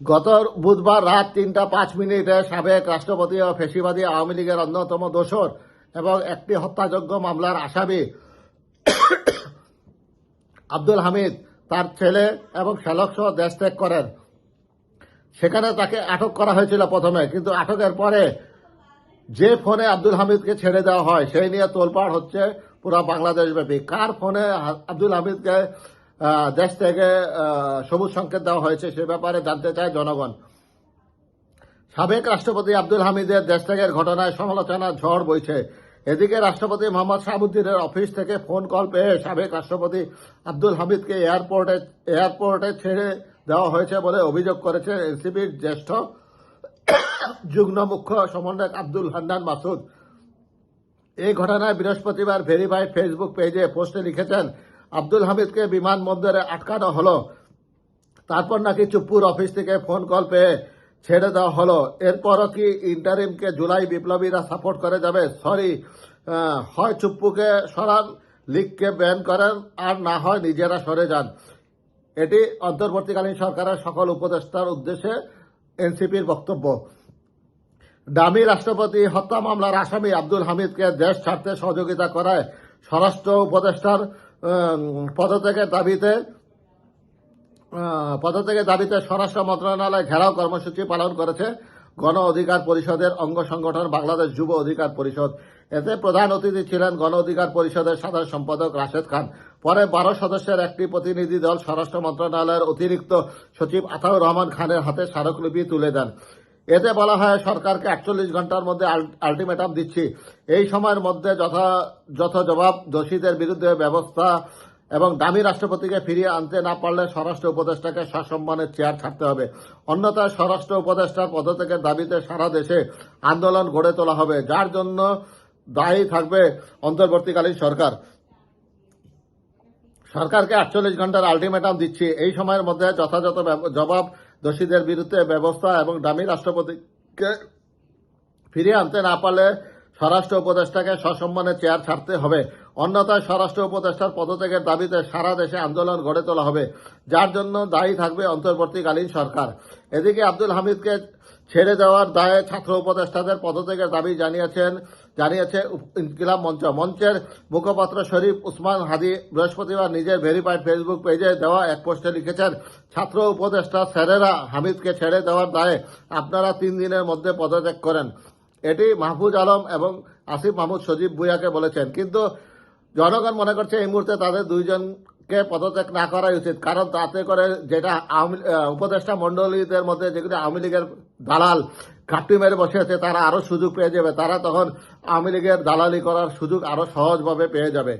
গত বুধবার রাত তিনটা পাঁচ মিনিটে সাবেক রাষ্ট্রপতি ও ফেসিবাদী আওয়ামী লীগের অন্যতম দোসর এবং একটি হত্যাযোগ্য মামলার আসামি আব্দুল হামিদ, তার ছেলে এবং শ্যালক সহ দেশ ত্যাগ করেন। সেখানে তাকে আটক করা হয়েছিল প্রথমে, কিন্তু আটকের পরে যে ফোনে আব্দুল হামিদকে ছেড়ে দেওয়া হয়, সেই নিয়ে তোলপাড় হচ্ছে পুরো বাংলাদেশ ব্যাপী কার ফোনে আব্দুল হামিদকে দেশ থেকে সবুজ সংকেত দেওয়া হয়েছে, সে ব্যাপারে জানতে চায় জনগণ। সাবেক রাষ্ট্রপতি আব্দুল হামিদের দেশ ত্যাগের ঘটনায় সমালোচনার ঝড় বইছে। এদিকে রাষ্ট্রপতি মোহাম্মদ শাহাবুদ্দিনের অফিস থেকে ফোন কল পেয়ে সাবেক রাষ্ট্রপতি আব্দুল হামিদকে এয়ারপোর্টে এয়ারপোর্টে ছেড়ে দেওয়া হয়েছে বলে অভিযোগ করেছে এনসিপির জ্যেষ্ঠ যুগ্ম মুখ্য সমন্বয়ক আব্দুল হান্নান মাসুদ। এই ঘটনায় বৃহস্পতিবার ভেরিফাইড ফেসবুক পেজে পোস্টে লিখেছেন আব্দুল হামিদকে বিমানবন্দরে আটকানো হলো। তারপর নাকি চুপ্পুর অফিস থেকে ফোন কল পেয়ে ছেড়ে দেওয়া হলো। এরপরও কি ইন্টারিমকে জুলাই বিপ্লবীরা সাপোর্ট করে যাবে? সরি হয় চুপ্পুকে সরান লিগকে ব্যান করেন, আর না হয় নিজেরা সরে যান। এটি অন্তর্বর্তীকালীন সরকারের সকল উপদেষ্টার উদ্দেশ্যে এনসিপির বক্তব্য। দামি রাষ্ট্রপতি হত্যা মামলার আসামি আব্দুল হামিদকে দেশ ছাড়তে সহযোগিতা করায় স্বরাষ্ট্র উপদেষ্টার পদত্যাগের দাবিতে পদত্যাগের দাবিতে স্বরাষ্ট্র মন্ত্রণালয় ঘেরাও কর্মসূচি পালন করেছে গণ অধিকার পরিষদের অঙ্গ সংগঠন বাংলাদেশ যুব অধিকার পরিষদ। এতে প্রধান অতিথি ছিলেন গণ অধিকার পরিষদের সাধারণ সম্পাদক রাশেদ খান। পরে বারো সদস্যের একটি প্রতিনিধি দল স্বরাষ্ট্র মন্ত্রণালয়ের অতিরিক্ত সচিব আতাউর রহমান খানের হাতে স্মারকলিপি তুলে দেন। এতে বলা হয় সরকারকে আটচল্লিশ ঘণ্টার মধ্যে আলটিমেটাম দিচ্ছি। এই সময়ের মধ্যে যথাযথ জবাব দোষীদের বিরুদ্ধে ব্যবস্থা এবং দামি রাষ্ট্রপতিকে ফিরিয়ে আনতে না পারলে স্বরাষ্ট্র উপদেষ্টাকে সসম্মানের চেয়ার ছাড়তে হবে। অন্যথায় স্বরাষ্ট্র উপদেষ্টার পদত্যাগের দাবিতে সারা দেশে আন্দোলন গড়ে তোলা হবে, যার জন্য দায়ী থাকবে অন্তর্বর্তীকালীন সরকার। সরকারকে আটচল্লিশ ঘণ্টার আলটিমেটাম দিচ্ছি। এই সময়ের মধ্যে যথাযথ জবাব দোষীদের বিরুদ্ধে ব্যবস্থা এবং দামি রাষ্ট্রপতিকে ফিরিয়ে আনতে না পারলে স্বরাষ্ট্র উপদেষ্টাকে সসম্মানে চেয়ার ছাড়তে হবে। অন্যথায় স্বরাষ্ট্র উপদেষ্টার পদত্যাগের দাবিতে সারা দেশে আন্দোলন গড়ে তোলা হবে, যার জন্য দায়ী থাকবে অন্তর্বর্তীকালীন সরকার। এদিকে আব্দুল হামিদকে ছেড়ে দেওয়ার দায়ে ছাত্র উপদেষ্টাদের পদত্যাগের দাবি জানিয়েছেন, জানিয়েছে ইনকিলাব মঞ্চ। মঞ্চের মুখপাত্র শরীফ উসমান হাদি বৃহস্পতিবার নিজের ভেরিফাইড ফেসবুক পেজে দেওয়া এক পোস্টে লিখেছেন, ছাত্র উপদেষ্টা স্যারেরা হামিদকে ছেড়ে দেওয়ার দায়ে আপনারা তিন দিনের মধ্যে পদত্যাগ করেন। এটি মাহফুজ আলম এবং আসিফ মাহমুদ সজীব ভুইয়াকে বলেছেন। কিন্তু জনগণ মনে করছে এই মুহূর্তে তাদের দুইজনকে পদত্যাগ না করাই উচিত কারণ তাতে করে যেটা উপদেষ্টা মন্ডলীদের মধ্যে যেগুলো আওয়ামী লীগের দালাল ঘাপটি মেরে বসে আছে তারা আরও সুযোগ পেয়ে যাবে তারা তখন আওয়ামী লীগের দালালি করার সুযোগ আরও সহজভাবে পেয়ে যাবে।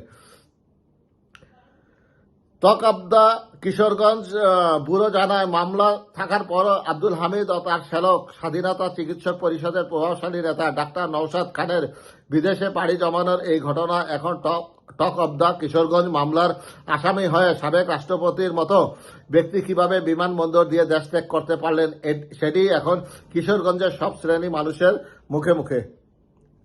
তকআবদা কিশোরগঞ্জ আহ, ব্যুরো জানায় মামলা থাকার পরও আব্দুল হামিদ ও তার শ্যালক স্বাধীনতা চিকিৎসক পরিষদের প্রভাবশালী নেতা ডাক্তার নৌসাদ খানের বিদেশে পাড়ি জমানোর এই ঘটনা এখন talk talk of the Kishoreganj মামলার আসামি হয়ে সাবেক রাষ্ট্রপতির মতো ব্যক্তি কীভাবে বিমানবন্দর দিয়ে দেশ ত্যাগ করতে পারলেন সেটি এখন কিশোরগঞ্জের সব শ্রেণি মানুষের মুখে মুখে।